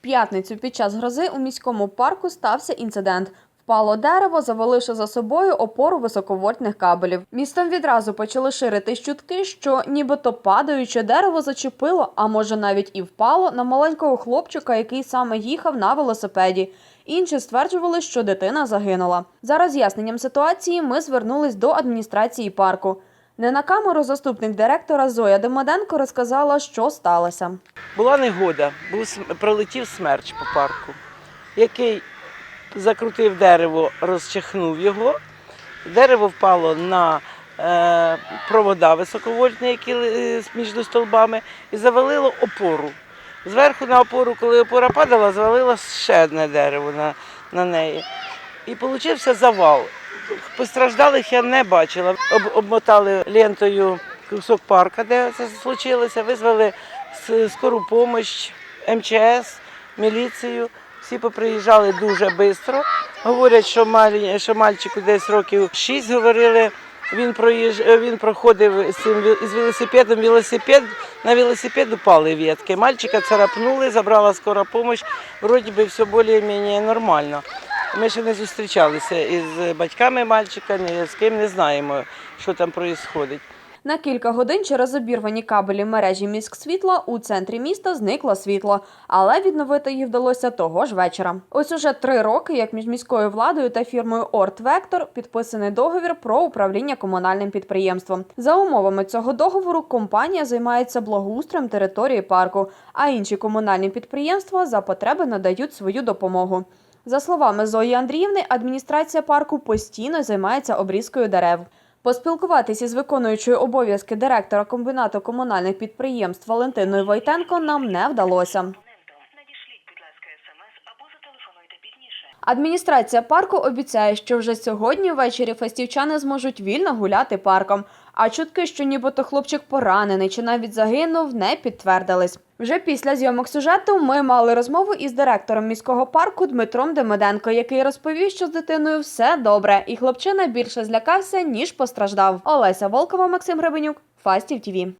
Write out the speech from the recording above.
П'ятницю під час грози у міському парку стався інцидент. Впало дерево, заваливши за собою опору високовольтних кабелів. Містом відразу почали ширитись чутки, що нібито падаюче дерево зачепило, а може навіть і впало на маленького хлопчика, який саме їхав на велосипеді. Інші стверджували, що дитина загинула. За роз'ясненням ситуації ми звернулись до адміністрації парку. Не на камеру заступник директора Зоя Демоденко розказала, що сталося. Була негода, був пролетів смерч по парку, який закрутив дерево, розчахнув його. Дерево впало на е, провода високовольтні, які е, між столбами, і завалило опору. Зверху на опору, коли опора падала, завалило ще одне дерево на, на неї. І получився завал. Постраждалих я не бачила. Об, обмотали лентою кусок парка, де це случилося, визвали скору допомогу, МЧС, міліцію. Всі поприїжджали дуже швидко. Говорять, що, малі, що мальчику десь років 6 говорили. Він проїж... він проходив з велосипедом. Велосипед на велосипед упали ветки. Мальчика царапнули, забрала скора допомога. Вроді би все більш-менш нормально. Ми ще не зустрічалися із батьками мальчика, ні з ким не знаємо, що там відбувається. На кілька годин через обірвані кабелі мережі міськсвітла у центрі міста зникло світло, але відновити їх вдалося того ж вечора. Ось уже три роки, як між міською владою та фірмою Орт Вектор підписаний договір про управління комунальним підприємством. За умовами цього договору компанія займається благоустроєм території парку, а інші комунальні підприємства за потреби надають свою допомогу. За словами Зої Андріївни, адміністрація парку постійно займається обрізкою дерев. Поспілкуватися із виконуючою обов'язки директора комбінату комунальних підприємств Валентиною Войтенко нам не вдалося. Адміністрація парку обіцяє, що вже сьогодні ввечері фестівчани зможуть вільно гуляти парком. А чутки, що нібито хлопчик поранений чи навіть загинув, не підтвердились. Вже після зйомок сюжету ми мали розмову із директором міського парку Дмитром Демиденко, який розповів, що з дитиною все добре, і хлопчина більше злякався ніж постраждав. Олеся Волкова, Максим Гребенюк, Фастів ТІВІ.